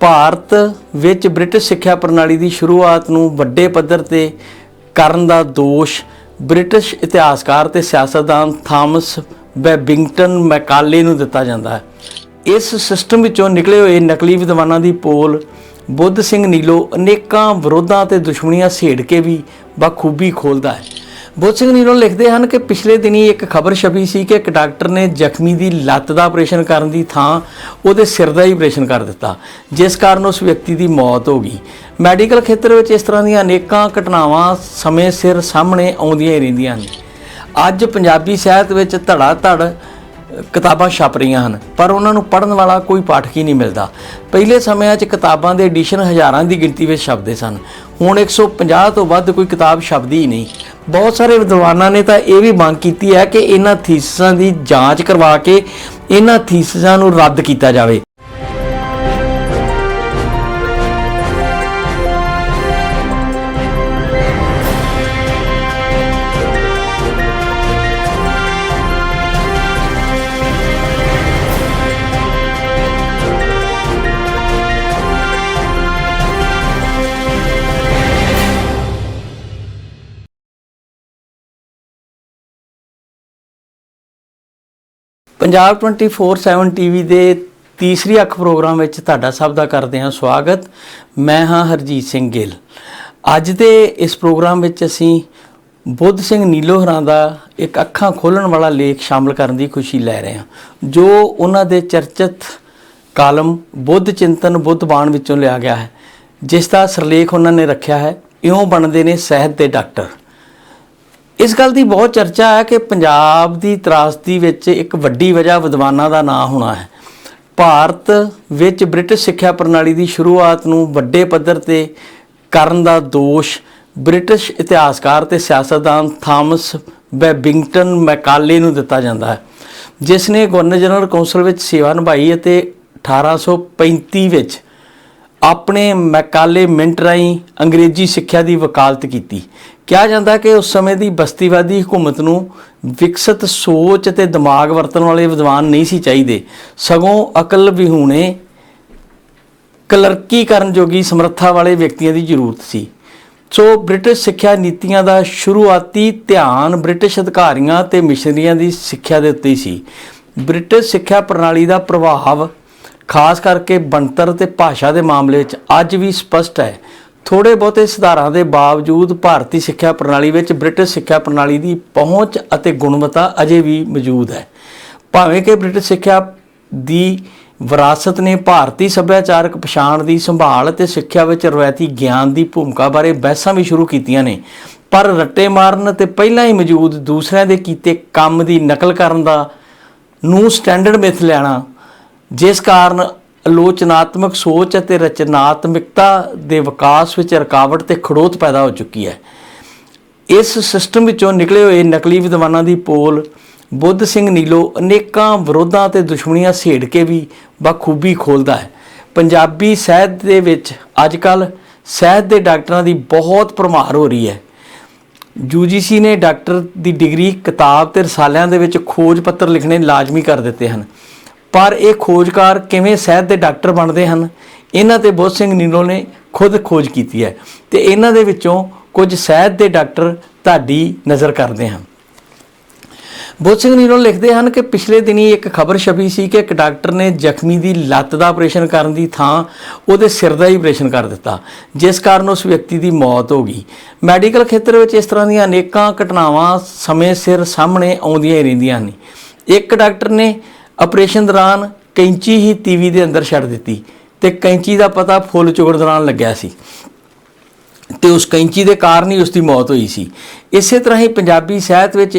ਭਾਰਤ ਵਿੱਚ ਬ੍ਰਿਟਿਸ਼ ਸਿੱਖਿਆ ਪ੍ਰਣਾਲੀ ਦੀ ਸ਼ੁਰੂਆਤ ਨੂੰ ਵੱਡੇ ਪੱਧਰ ਤੇ ਕਰਨ ਦਾ ਦੋਸ਼ ਬ੍ਰਿਟਿਸ਼ ਇਤਿਹਾਸਕਾਰ ਤੇ ਸਿਆਸਤਦਾਨ ਥਾਮਸ ਬੈਬਿੰਗਟਨ ਮੈਕਾਲੇ ਨੂੰ ਦਿੱਤਾ ਜਾਂਦਾ ਹੈ। ਇਸ ਸਿਸਟਮ ਵਿੱਚੋਂ ਨਿਕਲੇ ਹੋਏ ਨਕਲੀ ਵਿਦਵਾਨਾਂ ਦੀ ਪੋਲ ਬੁੱਧ ਸਿੰਘ ਨੀਲੋ ਅਨੇਕਾਂ ਵਿਰੋਧਾਂ ਤੇ ਦੁਸ਼ਮਣੀਆਂ ਛੇੜ ਕੇ ਵੀ ਬਖੂਬੀ ਖੋਲਦਾ ਹੈ। ਬੁੱਧ ਸਿੰਘ ਨੀਲੋ ਲਿਖਦੇ ਹਨ ਕਿ ਪਿਛਲੇ ਦਿਨੀ ਇੱਕ ਖਬਰ ਛਪੀ ਸੀ ਕਿ ਇੱਕ ਡਾਕਟਰ ਨੇ ਜ਼ਖਮੀ ਦੀ ਲੱਤ ਦਾ ਆਪਰੇਸ਼ਨ ਕਰਨ ਦੀ ਥਾਂ ਉਹਦੇ ਸਿਰ ਦਾ ਹੀ ਆਪਰੇਸ਼ਨ ਕਰ ਦਿੱਤਾ, ਜਿਸ ਕਾਰਨ ਉਸ ਵਿਅਕਤੀ ਦੀ ਮੌਤ ਹੋ ਗਈ। ਮੈਡੀਕਲ ਖੇਤਰ ਵਿੱਚ ਇਸ ਤਰ੍ਹਾਂ ਦੀਆਂ ਅਨੇਕਾਂ ਘਟਨਾਵਾਂ ਸਮੇਂ ਸਿਰ ਸਾਹਮਣੇ ਆਉਂਦੀਆਂ ਹੀ ਰਹਿੰਦੀਆਂ ਹਨ। ਅੱਜ ਪੰਜਾਬੀ ਸਾਹਿਤ ਵਿੱਚ ਧੜਾ ਧੜ ਕਿਤਾਬਾਂ ਛਪ ਰਹੀਆਂ ਹਨ, ਪਰ ਉਹਨਾਂ ਨੂੰ ਪੜ੍ਹਨ ਵਾਲਾ ਕੋਈ ਪਾਠਕ ਹੀ ਨਹੀਂ ਮਿਲਦਾ। ਪਹਿਲੇ ਸਮਿਆਂ 'ਚ ਕਿਤਾਬਾਂ ਦੇ ਐਡੀਸ਼ਨ ਹਜ਼ਾਰਾਂ ਦੀ ਗਿਣਤੀ ਵਿੱਚ ਛਪਦੇ ਸਨ। ਹੁਣ 150 ਤੋਂ ਵੱਧ ਕੋਈ ਕਿਤਾਬ ਛਪਦੀ ਹੀ ਨਹੀਂ। ਬਹੁਤ ਸਾਰੇ ਵਿਦਵਾਨਾਂ ਨੇ ਤਾਂ ਇਹ ਵੀ ਮੰਗ ਕੀਤੀ ਹੈ ਕਿ ਇਹਨਾਂ ਥੀਸਿਸਾਂ ਦੀ ਜਾਂਚ ਕਰਵਾ ਕੇ ਇਹਨਾਂ ਥੀਸਿਸਾਂ ਨੂੰ ਰੱਦ ਕੀਤਾ ਜਾਵੇ। ਪੰਜਾਬ 24/7 ਟੀਵੀ ਦੇ ਤੀਸਰੀ ਅੱਖ ਪ੍ਰੋਗਰਾਮ ਵਿੱਚ ਤੁਹਾਡਾ ਸਭ ਦਾ ਕਰਦੇ ਹਾਂ ਸਵਾਗਤ। ਮੈਂ ਹਾਂ ਹਰਜੀਤ ਸਿੰਘ ਗਿੱਲ। ਅੱਜ ਦੇ ਇਸ ਪ੍ਰੋਗਰਾਮ ਵਿੱਚ ਅਸੀਂ ਬੁੱਧ ਸਿੰਘ ਨੀਲੋਹਰਾਂ ਦਾ ਇੱਕ ਅੱਖਾਂ ਖੋਲਣ ਵਾਲਾ ਲੇਖ ਸ਼ਾਮਲ ਕਰਨ ਦੀ ਖੁਸ਼ੀ ਲੈ ਰਹੇ ਹਾਂ, ਜੋ ਉਹਨਾਂ ਦੇ ਚਰਚਿਤ ਕਾਲਮ ਬੁੱਧ ਚਿੰਤਨ, ਬੁੱਧ ਬਾਣ ਵਿੱਚੋਂ ਲਿਆ ਗਿਆ ਹੈ, ਜਿਸ ਦਾ ਸਿਰਲੇਖ ਉਹਨਾਂ ਨੇ ਰੱਖਿਆ ਹੈ, ਇਉਂ ਬਣਦੇ ਨੇ ਸਹਿਤ ਦੇ ਡਾਕਟਰ। ਇਸ ਗੱਲ ਦੀ ਬਹੁਤ ਚਰਚਾ ਹੈ ਕਿ ਪੰਜਾਬ ਦੀ ਤਰਾਸਦੀ ਵਿੱਚ ਇੱਕ ਵੱਡੀ ਵਜ੍ਹਾ ਵਿਦਵਾਨਾਂ ਦਾ ਨਾਂ ਹੋਣਾ ਹੈ। ਭਾਰਤ ਵਿੱਚ ਬ੍ਰਿਟਿਸ਼ ਸਿੱਖਿਆ ਪ੍ਰਣਾਲੀ ਦੀ ਸ਼ੁਰੂਆਤ ਨੂੰ ਵੱਡੇ ਪੱਧਰ ਤੇ ਕਰਨ ਦਾ ਦੋਸ਼ ਬ੍ਰਿਟਿਸ਼ ਇਤਿਹਾਸਕਾਰ ਤੇ ਸਿਆਸਤਦਾਨ ਥਾਮਸ ਬੈਬਿੰਗਟਨ ਮੈਕਾਲੇ ਨੂੰ ਦਿੱਤਾ ਜਾਂਦਾ ਹੈ, ਜਿਸ ਨੇ ਗਵਰਨਰ ਜਨਰਲ ਕੌਂਸਲ ਵਿੱਚ ਸੇਵਾ ਨਿਭਾਈ ਅਤੇ 1835 ਵਿੱਚ ਆਪਣੇ ਮੈਕਾਲੇ ਮਿੰਟ ਰਾਹੀਂ ਅੰਗਰੇਜ਼ੀ ਸਿੱਖਿਆ ਦੀ ਵਕਾਲਤ ਕੀਤੀ। ਕਿਹਾ ਜਾਂਦਾ ਕਿ ਉਸ ਸਮੇਂ ਦੀ ਬਸਤੀਵਾਦੀ ਹਕੂਮਤ ਨੂੰ ਵਿਕਸਿਤ ਸੋਚ ਅਤੇ ਦਿਮਾਗ ਵਰਤਣ ਵਾਲੇ ਵਿਦਵਾਨ ਨਹੀਂ ਸੀ ਚਾਹੀਦੇ। ਸਗੋਂ ਅਕਲ ਵਿਹੂਣੇ ਕਲਰਕੀ ਕਰਨ ਜੋਗੀ ਸਮਰੱਥਾ ਵਾਲੇ ਵਿਅਕਤੀਆਂ ਦੀ ਜ਼ਰੂਰਤ ਸੀ। ਸੋ ਬ੍ਰਿਟਿਸ਼ ਸਿੱਖਿਆ ਨੀਤੀਆਂ ਦਾ ਸ਼ੁਰੂਆਤੀ ਧਿਆਨ ਬ੍ਰਿਟਿਸ਼ ਅਧਿਕਾਰੀਆਂ ਤੇ ਮਿਸ਼ਨਰੀਆਂ ਦੀ ਸਿੱਖਿਆ ਦੇ ਉੱਤੇ ਸੀ। ਬ੍ਰਿਟਿਸ਼ ਸਿੱਖਿਆ ਪ੍ਰਣਾਲੀ ਦਾ ਪ੍ਰਭਾਵ ਖਾਸ ਕਰਕੇ ਬਣਤਰ ਤੇ ਭਾਸ਼ਾ ਦੇ ਮਾਮਲੇ ਵਿੱਚ ਅੱਜ ਵੀ ਸਪਸ਼ਟ ਹੈ। ਥੋੜੇ ਬਹੁਤੇ ਸੁਧਾਰਾਂ ਦੇ ਬਾਵਜੂਦ ਭਾਰਤੀ ਸਿੱਖਿਆ ਪ੍ਰਣਾਲੀ ਵਿੱਚ ਬ੍ਰਿਟਿਸ਼ ਸਿੱਖਿਆ ਪ੍ਰਣਾਲੀ ਦੀ ਪਹੁੰਚ ਅਤੇ ਗੁਣਵੱਤਾ ਅਜੇ ਵੀ ਮੌਜੂਦ ਹੈ। ਭਾਵੇਂ ਕਿ ਬ੍ਰਿਟਿਸ਼ ਸਿੱਖਿਆ ਦੀ ਵਿਰਾਸਤ ਨੇ ਭਾਰਤੀ ਸੱਭਿਆਚਾਰਕ ਪਛਾਣ ਦੀ ਸੰਭਾਲ ਅਤੇ ਸਿੱਖਿਆ ਵਿੱਚ ਰਵਾਇਤੀ ਗਿਆਨ ਦੀ ਭੂਮਿਕਾ ਬਾਰੇ ਬਹਿਸਾਂ ਵੀ ਸ਼ੁਰੂ ਕੀਤੀਆਂ ਨੇ, ਪਰ ਰੱਟੇ ਮਾਰਨ ਤੇ ਪਹਿਲਾਂ ਹੀ ਮੌਜੂਦ ਦੂਸਰਿਆਂ ਦੇ ਕੀਤੇ ਕੰਮ ਦੀ ਨਕਲ ਕਰਨ ਦਾ ਨੂੰ ਸਟੈਂਡਰਡ ਮਿਥ ਲੈਣਾ ਜਿਸ ਕਾਰਨ ਆਲੋਚਨਾਤਮਕ ਸੋਚ ਅਤੇ ਰਚਨਾਤਮਕਤਾ ਦੇ ਵਿਕਾਸ ਵਿੱਚ ਰੁਕਾਵਟ ਤੇ ਖੜੋਤ ਪੈਦਾ ਹੋ ਚੁੱਕੀ ਹੈ। ਇਸ ਸਿਸਟਮ ਵਿੱਚੋਂ ਨਿਕਲੇ ਹੋਏ ਨਕਲੀ ਵਿਦਵਾਨਾਂ ਦੀ ਪੋਲ, ਬੁੱਧ ਸਿੰਘ ਨੀਲੋ ਅਨੇਕਾਂ ਵਿਰੋਧਾਂ ਤੇ ਦੁਸ਼ਮਣੀਆਂ ਸੇੜ ਕੇ ਵੀ ਬਖੂਬੀ ਖੋਲਦਾ ਹੈ। ਪੰਜਾਬੀ ਸਾਹਿਤ ਦੇ ਵਿੱਚ ਅੱਜਕੱਲ ਸਾਹਿਤ ਦੇ ਡਾਕਟਰਾਂ ਦੀ ਬਹੁਤ ਭਰਮਾਰ ਹੋ ਰਹੀ ਹੈ। UGC ਨੇ ਡਾਕਟਰ ਦੀ ਡਿਗਰੀ ਕਿਤਾਬ ਤੇ ਰਸਾਲਿਆਂ ਦੇ ਵਿੱਚ ਖੋਜ ਪੱਤਰ ਲਿਖਣੇ ਲਾਜ਼ਮੀ ਕਰ ਦਿੱਤੇ ਹਨ। ਪਰ ਇਹ ਖੋਜਕਾਰ ਕਿਵੇਂ ਸਾਹਿਤ ਦੇ ਡਾਕਟਰ ਬਣਦੇ ਹਨ, ਇਹਨਾਂ ਤੇ ਬੋਧ ਸਿੰਘ ਨੀਲੋ ਨੇ ਖੁਦ ਖੋਜ ਕੀਤੀ ਹੈ ਤੇ ਇਹਨਾਂ ਦੇ ਵਿੱਚੋਂ ਕੁਝ ਸਾਹਿਤ ਦੇ ਡਾਕਟਰ ਤੁਹਾਡੀ ਨਜ਼ਰ ਕਰਦੇ ਹਨ। ਬੋਧ ਸਿੰਘ ਨੀਰੋ ਲਿਖਦੇ ਹਨ ਕਿ ਪਿਛਲੇ ਦਿਨੀ ਇੱਕ ਖਬਰ ਛਪੀ ਸੀ ਕਿ ਇੱਕ ਡਾਕਟਰ ਨੇ ਜ਼ਖਮੀ ਦੀ ਲੱਤ ਦਾ ਆਪਰੇਸ਼ਨ ਕਰਨ ਦੀ ਥਾਂ ਉਹਦੇ ਸਿਰ ਦਾ ਹੀ ਆਪਰੇਸ਼ਨ ਕਰ ਦਿੱਤਾ, ਜਿਸ ਕਾਰਨ ਉਸ ਵਿਅਕਤੀ ਦੀ ਮੌਤ ਹੋ ਗਈ। ਮੈਡੀਕਲ ਖੇਤਰ ਵਿੱਚ ਇਸ ਤਰ੍ਹਾਂ ਦੀਆਂ ਅਨੇਕਾਂ ਘਟਨਾਵਾਂ ਸਮੇਂ ਸਿਰ ਸਾਹਮਣੇ ਆਉਂਦੀਆਂ ਹੀ ਰਹਿੰਦੀਆਂ ਨੇ ਇੱਕ ਡਾਕਟਰ ਨੇ ਆਪਰੇਸ਼ਨ ਦੌਰਾਨ ਕੈਂਚੀ ਹੀ ਟੀਵੀ ਦੇ ਅੰਦਰ ਛੱਡ ਦਿੱਤੀ ਤੇ ਕੈਂਚੀ ਦਾ ਪਤਾ ਫੁੱਲ ਚੁਗੜ ਦੌਰਾਨ ਲੱਗਿਆ ਸੀ। ਤੇ ਉਸ ਕੈਂਚੀ ਦੇ ਕਾਰਨ ਹੀ ਉਸ ਦੀ ਮੌਤ ਹੋਈ ਸੀ। ਇਸੇ ਤਰ੍ਹਾਂ ਹੀ ਪੰਜਾਬੀ ਸਾਹਿਤ ਵਿੱਚ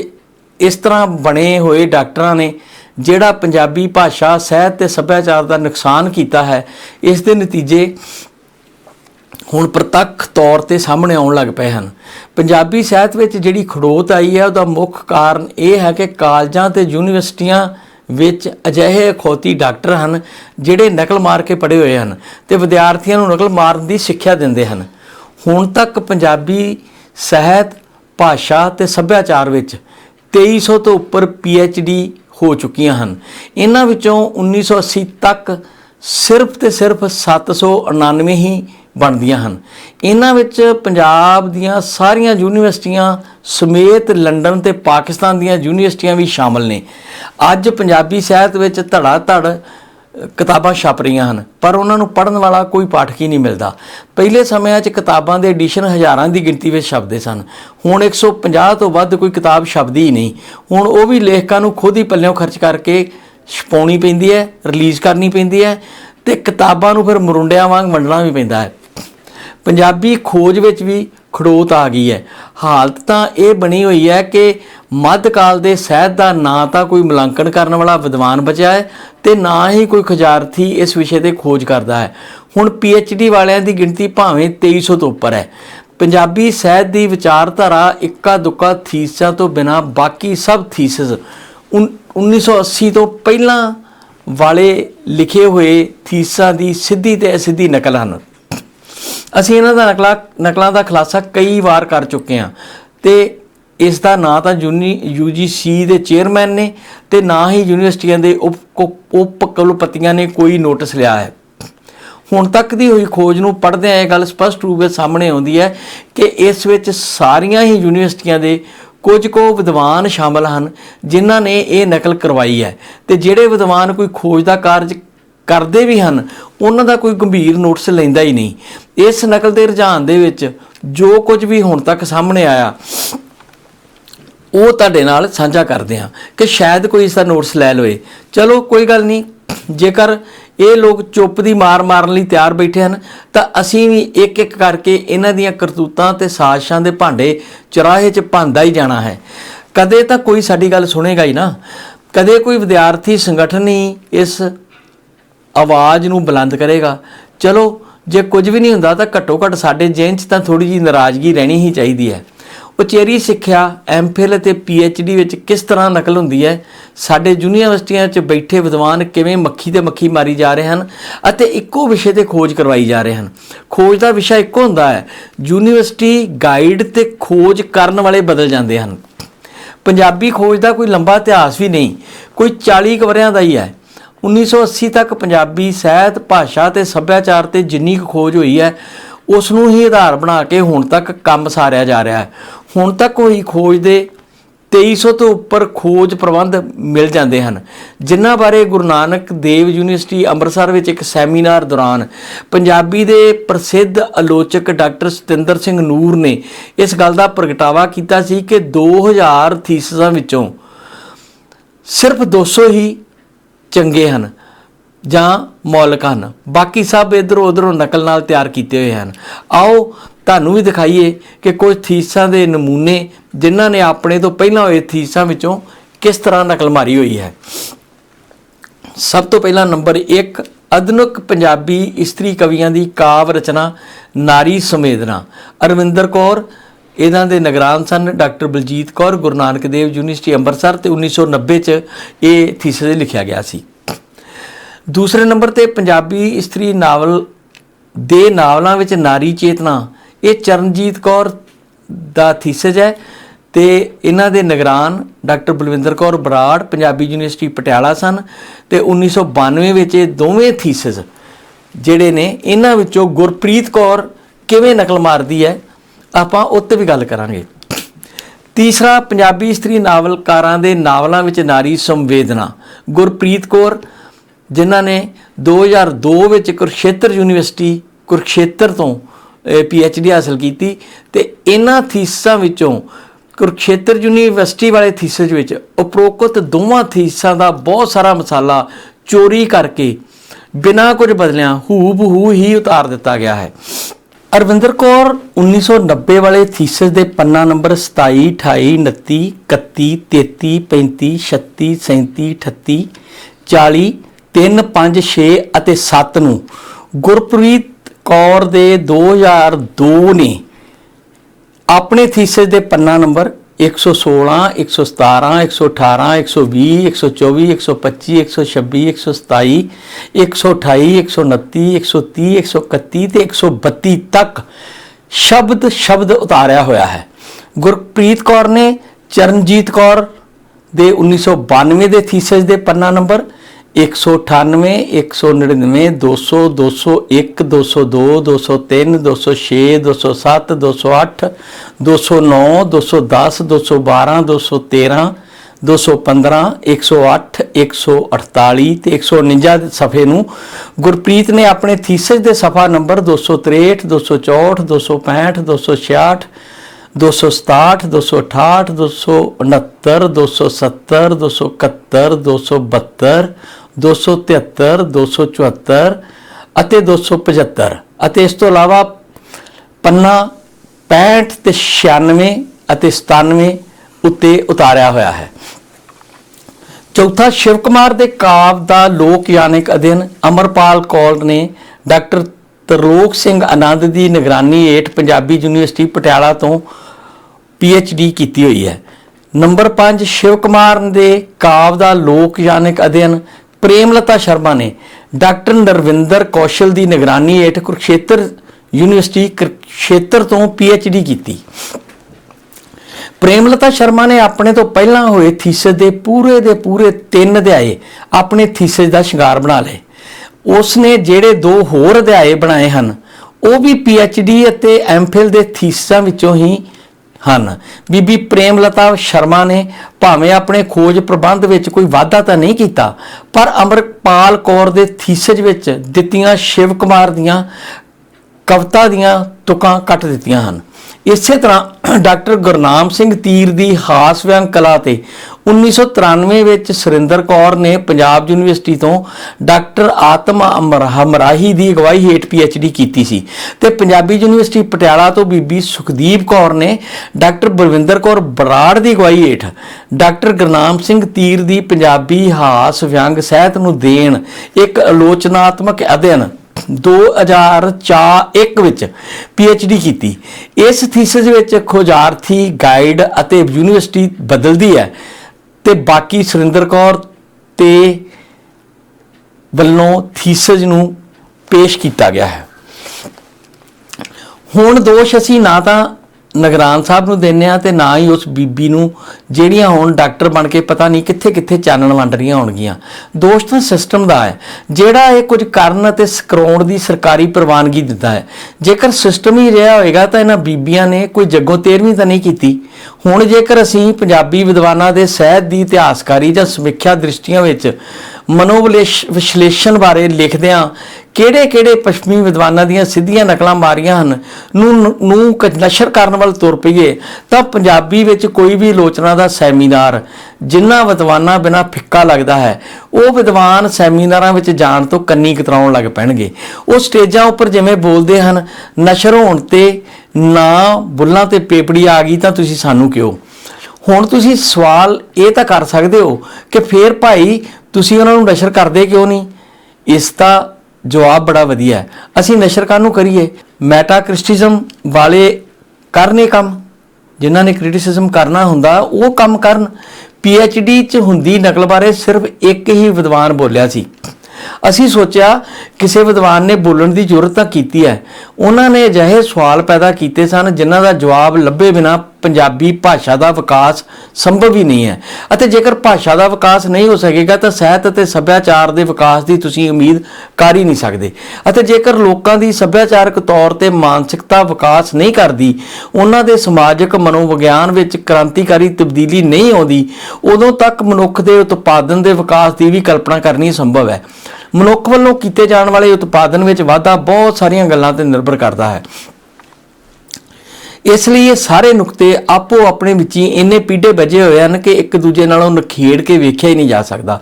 ਇਸ ਤਰ੍ਹਾਂ ਬਣੇ ਹੋਏ ਡਾਕਟਰਾਂ ਨੇ ਜਿਹੜਾ ਪੰਜਾਬੀ ਭਾਸ਼ਾ ਸਾਹਿਤ ਤੇ ਸੱਭਿਆਚਾਰ ਦਾ ਨੁਕਸਾਨ ਕੀਤਾ ਹੈ, ਇਸ ਦੇ ਨਤੀਜੇ ਹੁਣ ਪ੍ਰਤੱਖ ਤੌਰ ਤੇ ਸਾਹਮਣੇ ਆਉਣ ਲੱਗ ਪਏ ਹਨ। ਪੰਜਾਬੀ ਸਾਹਿਤ ਵਿੱਚ ਜਿਹੜੀ ਖੜੋਤ ਆਈ ਹੈ, ਉਹਦਾ ਮੁੱਖ ਕਾਰਨ ਇਹ ਹੈ ਕਿ ਕਾਲਜਾਂ ਤੇ ਯੂਨੀਵਰਸਿਟੀਆਂ ਵਿੱਚ ਅਜਿਹੇ ਅਖੌਤੀ ਡਾਕਟਰ ਹਨ ਜਿਹੜੇ ਨਕਲ ਮਾਰ ਕੇ ਪੜ੍ਹੇ ਹੋਏ ਹਨ ਤੇ ਵਿਦਿਆਰਥੀਆਂ ਨੂੰ ਨਕਲ ਮਾਰਨ ਦੀ ਸਿੱਖਿਆ ਦਿੰਦੇ ਹਨ। ਹੁਣ ਤੱਕ ਪੰਜਾਬੀ ਸਾਹਿਤ, ਭਾਸ਼ਾ ਤੇ ਸੱਭਿਆਚਾਰ ਵਿੱਚ 2300 ਤੋਂ ਉੱਪਰ ਡੀ ਹੋ ਚੁੱਕੀਆਂ ਹਨ। ਇਹਨਾਂ ਵਿੱਚੋਂ 1980 ਤੱਕ ਸਿਰਫ ਤੇ ਸਿਰਫ 799 ਹੀ ਬਣਦੀਆਂ ਹਨ। ਇਹਨਾਂ ਵਿੱਚ ਪੰਜਾਬ ਦੀਆਂ ਸਾਰੀਆਂ ਯੂਨੀਵਰਸਿਟੀਆਂ ਸਮੇਤ ਲੰਡਨ ਤੇ ਪਾਕਿਸਤਾਨ ਦੀਆਂ ਯੂਨੀਵਰਸਿਟੀਆਂ ਵੀ ਸ਼ਾਮਲ ਨੇ। ਅੱਜ ਪੰਜਾਬੀ ਸਾਹਿਤ ਵਿੱਚ ਧੜਾ ਧੜ ਕਿਤਾਬਾਂ ਛਪ ਰਹੀਆਂ ਹਨ, ਪਰ ਉਹਨਾਂ ਨੂੰ ਪੜ੍ਹਨ ਵਾਲਾ ਕੋਈ ਪਾਠਕ ਹੀ ਨਹੀਂ ਮਿਲਦਾ। ਪਹਿਲੇ ਸਮਿਆਂ 'ਚ ਕਿਤਾਬਾਂ ਦੇ ਐਡੀਸ਼ਨ ਹਜ਼ਾਰਾਂ ਦੀ ਗਿਣਤੀ ਵਿੱਚ ਛਪਦੇ ਸਨ। ਹੁਣ 150 ਤੋਂ ਵੱਧ ਕੋਈ ਕਿਤਾਬ ਛਪਦੀ ਹੀ ਨਹੀਂ। ਹੁਣ ਉਹ ਵੀ ਲੇਖਕਾਂ ਨੂੰ ਖੁਦ ਹੀ ਪੱਲਿਓਂ ਖਰਚ ਕਰਕੇ ਛਪਾਉਣੀ ਪੈਂਦੀ ਹੈ, ਰਿਲੀਜ਼ ਕਰਨੀ ਪੈਂਦੀ ਹੈ ਤੇ ਕਿਤਾਬਾਂ ਨੂੰ ਫਿਰ ਮਰੁੰਡਿਆਂ ਵਾਂਗ ਵੰਡਣਾ ਵੀ ਪੈਂਦਾ ਹੈ। ਪੰਜਾਬੀ ਖੋਜ ਵਿੱਚ ਵੀ ਖੜੋਤ ਆ ਗਈ ਹੈ। ਹਾਲਤ ਤਾਂ ਇਹ ਬਣੀ ਹੋਈ ਹੈ ਕਿ ਮੱਧਕਾਲ ਦੇ ਸਾਹਿਤ ਦਾ ਨਾ ਤਾਂ ਕੋਈ ਮੁਲਾਂਕਣ ਕਰਨ ਵਾਲਾ ਵਿਦਵਾਨ ਬਚਿਆ ਹੈ ਤੇ ਨਾ ਹੀ ਕੋਈ ਖੁਜਾਰਥੀ ਇਸ ਵਿਸ਼ੇ ਤੇ ਖੋਜ ਕਰਦਾ ਹੈ। ਹੁਣ ਡੀ ਵਾਲਿਆਂ ਦੀ ਗਿਣਤੀ ਭਾਵੇਂ 2300 ਤੋਂ ਉੱਪਰ ਹੈ। ਪੰਜਾਬੀ ਸਾਹਿਤ ਦੀ ਵਿਚਾਰਧਾਰਾ ਇੱਕਾ ਦੁੱਕਾ ਥੀਸਾਂ ਤੋਂ ਬਿਨਾ ਬਾਕੀ ਸਭ ਥੀਸਿਸ 1980 ਤੋਂ ਪਹਿਲਾਂ ਵਾਲੇ ਲਿਖੇ ਹੋਏ ਥੀਸਾਂ ਦੀ ਸਿੱਧੀ ਤੇ ਅਸਿੱਧੀ ਨਕਲ ਹਨ। ਅਸੀਂ ਇਹਨਾਂ ਦਾ ਨਕਲਾ ਨਕਲਾਂ ਦਾ ਖੁਲਾਸਾ ਕਈ ਵਾਰ ਕਰ ਚੁੱਕੇ ਹਾਂ ਤੇ ਇਸ ਦਾ ਨਾਂ ਤਾਂ ਯੂਨੀ ਯੂਜੀਸੀ ਦੇ ਚੇਅਰਮੈਨ ਨੇ ਤੇ ਨਾ ਹੀ ਯੂਨੀਵਰਸਿਟੀਆਂ ਦੇ ਉਪ ਕੁ- ਉਪ ਕੁਲਪਤੀਆਂ ਨੇ ਕੋਈ ਨੋਟਿਸ ਲਿਆ ਹੈ। ਹੁਣ ਤੱਕ ਦੀ ਹੋਈ ਖੋਜ ਨੂੰ ਪੜ੍ਹਦਿਆਂ ਇਹ ਗੱਲ ਸਪਸ਼ਟ ਰੂਪ ਵਿੱਚ ਸਾਹਮਣੇ ਆਉਂਦੀ ਹੈ ਕਿ ਇਸ ਵਿੱਚ ਸਾਰੀਆਂ ਹੀ ਯੂਨੀਵਰਸਿਟੀਆਂ ਦੇ ਕੁਝ ਕੁ ਵਿਦਵਾਨ ਸ਼ਾਮਲ ਹਨ ਜਿਨ੍ਹਾਂ ਨੇ ਇਹ ਨਕਲ ਕਰਵਾਈ ਹੈ ਤੇ ਜਿਹੜੇ ਵਿਦਵਾਨ ਕੋਈ ਖੋਜ ਦਾ ਕਾਰਜ ਕਰਦੇ ਵੀ ਹਨ, ਉਹਨਾਂ ਦਾ ਕੋਈ ਗੰਭੀਰ ਨੋਟਿਸ ਲੈਂਦਾ ਹੀ ਨਹੀਂ। ਇਸ ਨਕਲ ਦੇ ਰੁਝਾਨ ਦੇ ਵਿੱਚ ਜੋ ਕੁਝ ਵੀ ਹੁਣ ਤੱਕ ਸਾਹਮਣੇ ਆਇਆ, ਉਹ ਤੁਹਾਡੇ ਨਾਲ ਸਾਂਝਾ ਕਰਦੇ ਹਾਂ ਕਿ ਸ਼ਾਇਦ ਕੋਈ ਇਸ ਦਾ ਨੋਟਿਸ ਲੈ ਲਵੇ। ਚਲੋ, ਕੋਈ ਗੱਲ ਨਹੀਂ, ਜੇਕਰ ਇਹ ਲੋਕ ਚੁੱਪ ਦੀ ਮਾਰ ਮਾਰਨ ਲਈ ਤਿਆਰ ਬੈਠੇ ਹਨ, ਤਾਂ ਅਸੀਂ ਵੀ ਇੱਕ ਇੱਕ ਕਰਕੇ ਇਹਨਾਂ ਦੀਆਂ ਕਰਤੂਤਾਂ ਤੇ ਸਾਜ਼ਿਸ਼ਾਂ ਦੇ ਭਾਂਡੇ ਚਰਾਹੇ 'ਚ ਭੰਦਾ ਹੀ ਜਾਣਾ ਹੈ। ਕਦੇ ਤਾਂ ਕੋਈ ਸਾਡੀ ਗੱਲ ਸੁਣੇਗਾ ਹੀ ਨਾ। ਕਦੇ ਕੋਈ ਵਿਦਿਆਰਥੀ ਸੰਗਠਨ ਹੀ ਇਸ ਆਵਾਜ਼ ਨੂੰ ਬੁਲੰਦ ਕਰੇਗਾ। ਚਲੋ, ਜੇ ਕੁਝ ਵੀ ਨਹੀਂ ਹੁੰਦਾ ਤਾਂ ਘੱਟੋ ਘੱਟ ਸਾਡੇ ਜੇਨ 'ਚ ਤਾਂ ਥੋੜੀ ਜੀ ਨਾਰਾਜ਼ਗੀ ਰਹਿਣੀ ਹੀ ਚਾਹੀਦੀ ਹੈ। ਉਚੇਰੀ ਸਿੱਖਿਆ, ਐਮਫਿਲ ਅਤੇ ਪੀਐਚਡੀ ਵਿੱਚ ਕਿਸ ਤਰ੍ਹਾਂ ਨਕਲ ਹੁੰਦੀ ਹੈ? ਸਾਡੇ ਯੂਨੀਵਰਸਿਟੀਆਂ 'ਚ ਬੈਠੇ ਵਿਦਵਾਨ ਕਿਵੇਂ ਮੱਖੀ ਤੇ ਮੱਖੀ ਮਾਰੀ ਜਾ ਰਹੇ ਹਨ ਅਤੇ ਇੱਕੋ ਵਿਸ਼ੇ ਤੇ ਖੋਜ ਕਰਵਾਈ ਜਾ ਰਹੇ ਹਨ? ਖੋਜ ਦਾ ਵਿਸ਼ਾ ਇੱਕੋ ਹੁੰਦਾ ਹੈ। ਯੂਨੀਵਰਸਿਟੀ ਗਾਈਡ ਤੇ ਖੋਜ ਕਰਨ ਵਾਲੇ ਬਦਲ ਜਾਂਦੇ ਹਨ। ਪੰਜਾਬੀ ਖੋਜ ਦਾ ਕੋਈ ਲੰਬਾ ਇਤਿਹਾਸ ਵੀ ਨਹੀਂ। ਕੋਈ 40 ਕੁ ਵਰਿਆਂ ਦਾ ਹੀ ਹੈ। 1980 ਤੱਕ ਪੰਜਾਬੀ ਸਾਹਿਤ, ਭਾਸ਼ਾ ਤੇ ਸੱਭਿਆਚਾਰ ਤੇ ਜਿੰਨੀ ਕੁ ਖੋਜ ਹੋਈ ਹੈ ਉਸ ਨੂੰ ਹੀ ਆਧਾਰ ਬਣਾ ਕੇ ਹੁਣ ਤੱਕ ਕੰਮ ਸਾਰਿਆ ਜਾ ਰਿਹਾ ਹੈ। ਹੁਣ ਤੱਕ ਹੋਈ ਖੋਜ ਦੇ 2300 ਤੋਂ ਉੱਪਰ ਖੋਜ ਪ੍ਰਬੰਧ ਮਿਲ ਜਾਂਦੇ ਹਨ, ਜਿਨ੍ਹਾਂ ਬਾਰੇ ਗੁਰੂ ਨਾਨਕ ਦੇਵ ਯੂਨੀਵਰਸਿਟੀ ਅੰਮ੍ਰਿਤਸਰ ਵਿੱਚ ਇੱਕ ਸੈਮੀਨਾਰ ਦੌਰਾਨ ਪੰਜਾਬੀ ਦੇ ਪ੍ਰਸਿੱਧ ਆਲੋਚਕ ਡਾਕਟਰ ਸਤਿੰਦਰ ਸਿੰਘ ਨੂਰ ਨੇ ਇਸ ਗੱਲ ਦਾ ਪ੍ਰਗਟਾਵਾ ਕੀਤਾ ਸੀ ਕਿ 2000 ਥੀਸਿਸਾਂ ਵਿੱਚੋਂ ਸਿਰਫ 200 ਹੀ ਚੰਗੇ ਹਨ ਜਾਂ ਮੌਲਿਕ ਹਨ। ਬਾਕੀ ਸਭ ਇਧਰੋਂ ਉਧਰੋਂ ਨਕਲ ਨਾਲ ਤਿਆਰ ਕੀਤੇ ਹੋਏ ਹਨ। ਆਓ ਤੁਹਾਨੂੰ ਵੀ ਦਿਖਾਈਏ ਕਿ ਕੁਝ ਥੀਸਾਂ ਦੇ ਨਮੂਨੇ ਜਿਨ੍ਹਾਂ ਨੇ ਆਪਣੇ ਤੋਂ ਪਹਿਲਾਂ ਹੋਏ ਥੀਸਾਂ ਵਿੱਚੋਂ ਕਿਸ ਤਰ੍ਹਾਂ ਨਕਲ ਮਾਰੀ ਹੋਈ ਹੈ। ਸਭ ਤੋਂ ਪਹਿਲਾਂ ਨੰਬਰ 1 ਆਧੁਨਿਕ ਪੰਜਾਬੀ ਇਸਤਰੀ ਕਵੀਆਂ ਦੀ ਕਾਵ ਰਚਨਾ ਨਾਰੀ ਸੰਵੇਦਨਾ ਅਰਵਿੰਦਰ ਕੌਰ ਇਹਨਾਂ ਦੇ ਨਿਗਰਾਨ ਸਨ। ਡਾਕਟਰ ਬਲਜੀਤ ਕੌਰ ਗੁਰੂ ਨਾਨਕ ਦੇਵ ਯੂਨੀਵਰਸਿਟੀ ਅੰਮ੍ਰਿਤਸਰ ਤੇ 1990 ਚ ਇਹ ਥੀਸਿਸ ਲਿਖਿਆ ਗਿਆ ਸੀ। ਦੂਸਰੇ ਨੰਬਰ ਤੇ ਪੰਜਾਬੀ ਇਸਤਰੀ ਨਾਵਲ ਦੇ ਨਾਵਲਾਂ ਵਿੱਚ ਨਾਰੀ ਚੇਤਨਾ, ਇਹ ਚਰਨਜੀਤ ਕੌਰ ਦਾ ਥੀਸਿਸ ਹੈ ਤੇ ਇਹਨਾਂ ਦੇ ਨਿਗਰਾਨ ਡਾਕਟਰ ਬਲਵਿੰਦਰ ਕੌਰ ਬਰਾੜ, ਪੰਜਾਬੀ ਯੂਨੀਵਰਸਿਟੀ ਪਟਿਆਲਾ ਸਨ ਤੇ 1992 ਵਿੱਚ ਇਹ ਦੋਵੇਂ ਥੀਸਿਸ ਜਿਹੜੇ ਨੇ, ਇਹਨਾਂ ਵਿੱਚੋਂ ਗੁਰਪ੍ਰੀਤ ਕੌਰ ਕਿਵੇਂ ਨਕਲ ਮਾਰਦੀ ਹੈ ਆਪਾਂ ਉੱਤੇ ਵੀ ਗੱਲ ਕਰਾਂਗੇ। ਤੀਸਰਾ, ਪੰਜਾਬੀ ਇਸਤਰੀ ਨਾਵਲਕਾਰਾਂ ਦੇ ਨਾਵਲਾਂ ਵਿੱਚ ਨਾਰੀ ਸੰਵੇਦਨਾ। ਗੁਰਪ੍ਰੀਤ ਕੌਰ, ਜਿਨ੍ਹਾਂ ਨੇ 2002 ਵਿੱਚ ਕੁਰਕਸ਼ੇਤਰ ਯੂਨੀਵਰਸਿਟੀ, ਕੁਰਕਸ਼ੇਤਰ ਤੋਂ ਡੀ ਹਾਸਲ ਕੀਤੀ ਤੇ ਇਹਨਾਂ ਥੀਸਾਂ ਵਿੱਚੋਂ ਕੁਰਕਸ਼ੇਤਰ ਯੂਨੀਵਰਸਿਟੀ ਵਾਲੇ ਥੀਸਿਸ ਵਿੱਚ ਉਪਰੋਕਤ ਦੋਵਾਂ ਥੀਸਾਂ ਦਾ ਬਹੁਤ ਸਾਰਾ ਮਸਾਲਾ ਚੋਰੀ ਕਰਕੇ ਬਿਨਾਂ ਕੁਝ ਬਦਲਿਆਂ ਹੂ ਬਹੂ ਹੀ ਉਤਾਰ ਦਿੱਤਾ ਗਿਆ ਹੈ। ਅਰਵਿੰਦਰ ਕੌਰ 1990 ਵਾਲੇ ਥੀਸਿਸ ਦੇ ਪੰਨਾ ਨੰਬਰ 27 28 29 31 33 35 36 37 38 40 3 5 6 ਅਤੇ 7 ਨੂੰ ਗੁਰਪ੍ਰੀਤ ਕੌਰ ਦੇ 2002 ਨੇ ਆਪਣੇ ਥੀਸਿਸ ਦੇ ਪੰਨਾ ਨੰਬਰ 116 117 118 120 124 125 126 127 128 129 130 131 ਤੇ 132 ਤੱਕ ਸ਼ਬਦ ਸ਼ਬਦ ਉਤਾਰਿਆ ਹੋਇਆ ਹੈ ਗੁਰਪ੍ਰੀਤ ਕੌਰ ਨੇ ਚਰਨਜੀਤ ਕੌਰ ਦੇ 1992 ਦੇ ਥੀਸਿਸ ਦੇ ਪੰਨਾ ਨੰਬਰ 198 199 200 201 202 203 206 207 208 209 210 212 213 215 108 148 ਤੇ 149 ਦੇ ਸਫੇ ਨੂੰ ਗੁਰਪ੍ਰੀਤ ਨੇ ਆਪਣੇ ਥੀਸਿਸ ਦੇ ਸਫਾ ਨੰਬਰ 263 264 265 266 267 268 269 270 271 272 273 274 ਅਤੇ 275 ਅਤੇ ਇਸ ਤੋਂ ਇਲਾਵਾ ਪੰਨਾ 65 ਤੇ 96 ਅਤੇ 97 ਉੱਤੇ ਉਤਾਰਿਆ ਹੋਇਆ ਹੈ। ਚੌਥਾ ਸ਼ਿਵ ਕੁਮਾਰ ਦੇ ਕਾਵ ਦਾ ਲੋਕ ਯਾਨਿਕ ਅਧਿਐਨ ਅਮਰਪਾਲ ਕੌਰ ਨੇ ਡਾਕਟਰ ਤਰਲੋਕ ਸਿੰਘ ਆਨੰਦ ਦੀ ਨਿਗਰਾਨੀ ਹੇਠ ਪੰਜਾਬੀ ਯੂਨੀਵਰਸਿਟੀ ਪਟਿਆਲਾ ਤੋਂ ਡੀ ਕੀਤੀ ਹੋਈ ਹੈ। ਨੰਬਰ 5 ਸ਼ਿਵ ਕੁਮਾਰ ਦੇ ਕਾਵ ਦਾ ਲੋਕ ਯਾਨਿਕ ਅਧਿਐਨ ਪ੍ਰੇਮਲਤਾ ਸ਼ਰਮਾ ਨੇ। ਡਾਕਟਰ ਨਰਵਿੰਦਰ ਕੌਸ਼ਲ ਦੀ ਨਿਗਰਾਨੀ ਹੇਠ ਕੁਰਕਸ਼ੇਤਰ ਯੂਨੀਵਰਸਿਟੀ ਕੁਰਕਸ਼ੇਤਰ ਤੋਂ ਡੀ ਕੀਤੀ। ਪ੍ਰੇਮਲਤਾ ਸ਼ਰਮਾ ਨੇ ਆਪਣੇ ਤੋਂ ਪਹਿਲਾਂ ਹੋਏ ਥੀਸਿਸ ਦੇ ਪੂਰੇ ਦੇ ਪੂਰੇ 3 ਅਧਿਆਏ ਆਪਣੇ ਥੀਸਿਸ ਦਾ ਸ਼ਿੰਗਾਰ ਬਣਾ ਲਏ। ਉਸ ਨੇ ਜਿਹੜੇ ਦੋ ਹੋਰ ਅਧਿਆਏ ਬਣਾਏ ਹਨ, ਉਹ ਵੀ ਡੀ ਅਤੇ ਐਮਫਿਲ ਦੇ ਥੀਸਿਸਾਂ ਵਿੱਚੋਂ ਹੀ ਹਨ। ਬੀਬੀ ਪ੍ਰੇਮਲਤਾ ਸ਼ਰਮਾ ਨੇ ਭਾਵੇਂ ਆਪਣੇ ਖੋਜ ਪ੍ਰਬੰਧ ਵਿੱਚ ਕੋਈ ਵਾਧਾ ਤਾਂ ਨਹੀਂ ਕੀਤਾ, ਪਰ ਅਮਰਪਾਲ ਕੌਰ ਦੇ ਥੀਸਿਸ ਵਿੱਚ ਦਿੱਤੀਆਂ ਸ਼ਿਵ ਕੁਮਾਰ ਦੀਆਂ ਕਵਿਤਾ ਦੀਆਂ ਤੁਕਾਂ ਕੱਟ ਦਿੱਤੀਆਂ ਹਨ। ਇਸੇ ਤਰ੍ਹਾਂ ਡਾਕਟਰ ਗੁਰਨਾਮ ਸਿੰਘ ਤੀਰ ਦੀ ਹਾਸ ਵਿਅੰਗ ਕਲਾ ਤੇ 1993 ਵਿੱਚ ਸੁਰਿੰਦਰ ਕੌਰ ਨੇ ਪੰਜਾਬ ਯੂਨੀਵਰਸਿਟੀ ਤੋਂ ਡਾਕਟਰ ਆਤਮ ਅਮਰ ਹਮਰਾਹੀ ਦੀ ਅਗਵਾਈ ਹੇਠ ਡੀ ਕੀਤੀ ਸੀ ਤੇ ਪੰਜਾਬੀ ਯੂਨੀਵਰਸਿਟੀ ਪਟਿਆਲਾ ਤੋਂ ਬੀਬੀ ਸੁਖਦੀਪ ਕੌਰ ਨੇ ਡਾਕਟਰ ਬਲਵਿੰਦਰ ਕੌਰ ਬਰਾੜ ਦੀ ਅਗਵਾਈ ਹੇਠ ਡਾਕਟਰ ਗੁਰਨਾਮ ਸਿੰਘ ਤੀਰ ਦੀ ਪੰਜਾਬੀ ਹਾਸ ਵਿਅੰਗ ਸਾਹਿਤ ਨੂੰ ਦੇਣ ਇੱਕ ਆਲੋਚਨਾਤਮਕ ਅਧਿਐਨ 2001 ਵਿੱਚ ਡੀ ਕੀਤੀ। ਇਸ ਥੀਸਿਸ ਵਿੱਚ ਖੋਜਾਰਥੀ ਗਾਈਡ ਅਤੇ ਯੂਨੀਵਰਸਿਟੀ ਬਦਲਦੀ ਹੈ ਤੇ ਬਾਕੀ ਸੁਰਿੰਦਰ ਕੌਰ ਤੇ ਵੱਲੋਂ ਥੀਸਿਸ ਨੂੰ ਪੇਸ਼ ਕੀਤਾ ਗਿਆ ਹੈ। ਹੁਣ ਦੋਸ਼ ਅਸੀਂ ਨਾ ਤਾਂ ਨਗਰਾਨ ਸਾਹਿਬ ਨੂੰ ਦਿੰਨੇ ਆ ਤੇ ਨਾ ਹੀ ਉਸ ਬੀਬੀ ਨੂੰ, ਜਿਹੜੀਆਂ ਹੁਣ ਡਾਕਟਰ ਬਣ ਕੇ ਪਤਾ ਨਹੀਂ ਕਿੱਥੇ ਕਿੱਥੇ ਚਾਨਣ ਵੰਡ ਰਹੀਆਂ ਹੋਣਗੀਆਂ। ਦੋਸ਼ ਤਾਂ ਸਿਸਟਮ ਦਾ ਹੈ। ਜਿਹੜਾ ਇਹ ਕੁਝ ਕਰਨ ਅਤੇ ਸਕਰਾਉਣ ਦੀ ਸਰਕਾਰੀ ਪ੍ਰਵਾਨਗੀ ਦਿੰਦਾ ਹੈ। ਜੇਕਰ ਸਿਸਟਮ ਹੀ ਰਿਹਾ ਹੋਏਗਾ ਤਾਂ ਇਹਨਾਂ ਬੀਬੀਆਂ ਨੇ ਕੋਈ ਜੱਗੋ ਤੇਰਵੀਂ ਤਾਂ ਨਹੀਂ ਕੀਤੀ। ਹੁਣ ਜੇਕਰ ਅਸੀਂ ਪੰਜਾਬੀ ਵਿਦਵਾਨਾਂ ਦੇ ਸਹਿਤ ਦੀ ਇਤਿਹਾਸਕਾਰੀ ਜਾਂ ਸਮੀਖਿਆ ਦ੍ਰਿਸ਼ਟੀਆਂ ਵਿੱਚ ਮਨੋਵਿਸ਼ ਵਿਸ਼ਲੇਸ਼ਣ ਬਾਰੇ ਲਿਖਦਿਆਂ ਕਿਹੜੇ-ਕਿਹੜੇ ਪੱਛਮੀ ਵਿਦਵਾਨਾਂ ਦੀਆਂ ਸਿੱਧੀਆਂ ਨਕਲਾਂ ਮਾਰੀਆਂ ਹਨ? ਨੂੰ ਨੂੰ ਕ- ਨਸ਼ਰ ਕਰਨ ਵੱਲ ਤੁਰ ਪਈਏ, ਤਾਂ ਪੰਜਾਬੀ ਵਿੱਚ ਕੋਈ ਵੀ ਲੋਚਨਾ ਦਾ ਸੈਮੀਨਾਰ, ਜਿਨ੍ਹਾਂ ਵਿਦਵਾਨਾਂ ਬਿਨਾ ਫਿੱਕਾ ਲੱਗਦਾ ਹੈ, ਉਹ ਵਿਦਵਾਨ ਸੈਮੀਨਾਰਾਂ ਵਿੱਚ ਜਾਣ ਤੋਂ ਕੰਨੀ ਕਤਰਾਉਣ ਲੱਗ ਪੈਣਗੇ। ਉਹ ਸਟੇਜਾਂ ਉੱਪਰ ਜਿਵੇਂ ਬੋਲਦੇ ਹਨ, ਨਸ਼ਰ ਹੋਣ ਤੇ ਨਾ ਬੁੱਲਾਂ ਤੇ ਪੇਪੜੀ ਆ ਗਈ ਤਾਂ ਤੁਸੀਂ ਸਾਨੂੰ ਕਿਉਂ? ਹੁਣ ਤੁਸੀਂ ਸਵਾਲ ਇਹ ਤਾਂ ਕਰ ਸਕਦੇ ਹੋ ਕਿ ਫੇਰ ਭਾਈ ਤੁਸੀਂ ਉਹਨਾਂ ਨੂੰ ਨਸ਼ਰ ਕਰਦੇ ਕਿਉਂ ਨਹੀਂ? ਇਸ ਦਾ ਜਵਾਬ ਬੜਾ ਵਧੀਆ ਹੈ। ਅਸੀਂ ਨਸ਼ਰ ਕਾਹਨੂੰ ਕਰੀਏ? ਮੈਟਾ ਕ੍ਰਿਸਟੀਜ਼ਮ ਵਾਲੇ ਕਰਨੇ ਕੰਮ। ਜਿਨ੍ਹਾਂ ਨੇ ਕ੍ਰਿਟਿਸਿਜ਼ਮ ਕਰਨਾ ਹੁੰਦਾ, ਉਹ ਕੰਮ ਕਰਨ। ਡੀ ਚ ਹੁੰਦੀ ਨਕਲ ਬਾਰੇ ਸਿਰਫ ਇੱਕ ਹੀ ਵਿਦਵਾਨ ਬੋਲਿਆ ਸੀ। ਅਸੀਂ ਸੋਚਿਆ ਕਿਸੇ ਵਿਦਵਾਨ ਨੇ ਬੋਲਣ ਦੀ ਜ਼ਰੂਰਤ ਤਾਂ ਕੀਤੀ ਹੈ। ਉਹਨਾਂ ਨੇ ਅਜਿਹੇ ਸਵਾਲ ਪੈਦਾ ਕੀਤੇ ਸਨ ਜਿਨ੍ਹਾਂ ਦਾ ਜਵਾਬ ਲੱਭੇ ਬਿਨਾ ਪੰਜਾਬੀ ਭਾਸ਼ਾ ਦਾ ਵਿਕਾਸ ਸੰਭਵ ਹੀ ਨਹੀਂ ਹੈ। ਅਤੇ ਜੇਕਰ ਭਾਸ਼ਾ ਦਾ ਵਿਕਾਸ ਨਹੀਂ ਹੋ ਸਕੇਗਾ, ਤਾਂ ਸਾਹਿਤ ਅਤੇ ਸੱਭਿਆਚਾਰ ਦੇ ਵਿਕਾਸ ਦੀ ਤੁਸੀਂ ਉਮੀਦ ਕਰ ਹੀ ਨਹੀਂ ਸਕਦੇ। ਅਤੇ ਜੇਕਰ ਲੋਕਾਂ ਦੀ ਸੱਭਿਆਚਾਰਕ ਤੌਰ ਤੇ ਮਾਨਸਿਕਤਾ ਵਿਕਾਸ ਨਹੀਂ ਕਰਦੀ, ਉਹਨਾਂ ਦੇ ਸਮਾਜਿਕ ਮਨੋਵਿਗਿਆਨ ਵਿੱਚ ਕ੍ਰਾਂਤੀਕਾਰੀ ਤਬਦੀਲੀ ਨਹੀਂ ਆਉਂਦੀ, ਉਦੋਂ ਤੱਕ ਮਨੁੱਖ ਦੇ ਉਤਪਾਦਨ ਦੇ ਵਿਕਾਸ ਦੀ ਵੀ ਕਲਪਨਾ ਕਰਨੀ ਸੰਭਵ ਹੈ। ਮਨੁੱਖ ਵੱਲੋਂ ਕੀਤੇ ਜਾਣ ਵਾਲੇ ਉਤਪਾਦਨ ਵਿੱਚ ਵਾਧਾ ਬਹੁਤ ਸਾਰੀਆਂ ਗੱਲਾਂ ਤੇ ਨਿਰਭਰ ਕਰਦਾ ਹੈ। ਇਸ ਲਈ ਇਹ ਸਾਰੇ ਨੁਕਤੇ ਆਪੋ ਆਪਣੇ ਵਿੱਚ ਹੀ ਇੰਨੇ ਪੀੜੇ ਵੱਜੇ ਹੋਏ ਹਨ ਕਿ ਇੱਕ ਦੂਜੇ ਨਾਲੋਂ ਨਖੇੜ ਕੇ ਵੇਖਿਆ ਹੀ ਨਹੀਂ ਜਾ ਸਕਦਾ।